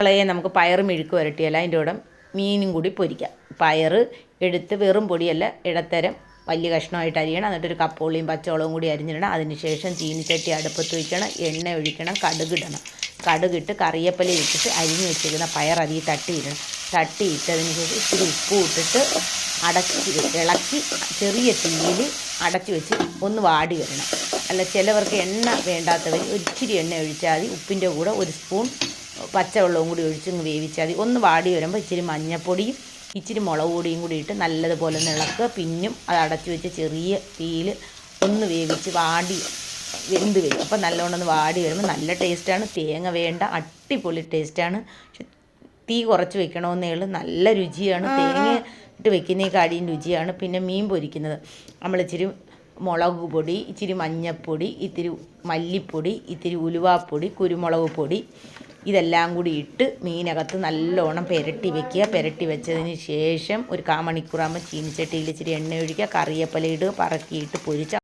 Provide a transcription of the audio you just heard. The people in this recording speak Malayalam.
കളയെ നമുക്ക് പയർ മെഴുക്ക് വരട്ടിയല്ല അതിന്റെ കൂടെ മീനും കൂടി പൊരിക്കാം. പയർ എടുത്ത് വെറും പൊടിയല്ല ഇടത്തരം വലിയ കഷ്ണമായിട്ട് അരിയണം. എന്നിട്ടൊരു കപ്പോളിയും പച്ചവളവും കൂടി അരിഞ്ഞിടണം. അതിനുശേഷം ചീനിച്ചട്ടി അടുപ്പത്ത് വയ്ക്കണം എണ്ണ ഒഴിക്കണം കടുകിടണം കടുകിട്ട് കറിയപ്പല ഇട്ടിട്ട് അരിഞ്ഞ് വെച്ചിരിക്കുന്ന പയർ അതിൽ തട്ടിയിടണം തട്ടിയിട്ടതിന് ശേഷം ഇച്ചിരി ഉപ്പ് ഇട്ടിട്ട് അടച്ച് ഇളക്കി ചെറിയ തീയിൽ അടച്ചു വെച്ച് ഒന്ന് വാടി വരണം. അല്ല ചിലവർക്ക് എണ്ണ വേണ്ടാത്തവർ ഒരിച്ചിരി എണ്ണ ഒഴിച്ചാൽ മതി. ഉപ്പിന്റെ കൂടെ ഒരു സ്പൂൺ പച്ചവെള്ളവും കൂടി ഒഴിച്ചങ്ങ് വേവിച്ചാൽ മതി. ഒന്ന് വാടി വരുമ്പോൾ ഇച്ചിരി മഞ്ഞൾപ്പൊടിയും ഇച്ചിരി മുളക് പൊടിയും കൂടി ഇട്ട് നല്ലതുപോലെ ഒന്ന് ഇളക്കുക. പിന്നും അത് അടച്ചു വെച്ച് ചെറിയ തീയിൽ ഒന്ന് വേവിച്ച് വാടി വെന്ത് വരും. അപ്പോൾ നല്ലോണം ഒന്ന് വാടി വരുമ്പോൾ നല്ല ടേസ്റ്റാണ്. തേങ്ങ വേണ്ട അടിപൊളി ടേസ്റ്റാണ്. തീ കുറച്ച് വെക്കണമെന്നേ ഉള്ളൂ. നല്ല രുചിയാണ്. തേങ്ങ ഇട്ട് വെക്കുന്നതിനേക്കാടിയും രുചിയാണ്. പിന്നെ മീൻ പൊരിക്കുന്നത്. നമ്മൾ ഇച്ചിരി മുളക് പൊടി ഇച്ചിരി മഞ്ഞൾപ്പൊടി ഇത്തിരി മല്ലിപ്പൊടി ഇത്തിരി ഉലുവാപ്പൊടി കുരുമുളക് പൊടി. ഇതെല്ലാം കൂടി ഇട്ട് മീനകത്ത് നല്ലോണം പുരട്ടി വെക്കുക. പുരട്ടി വെച്ചതിന് ശേഷം ഒരു കാ മണിക്കൂറാകുമ്പോൾ ചീനിച്ചട്ടിയിൽ ഇച്ചിരി എണ്ണ ഒഴിക്കുക. കറിവേപ്പില ഇടുക. പറക്കിയിട്ട് പൊരിച്ച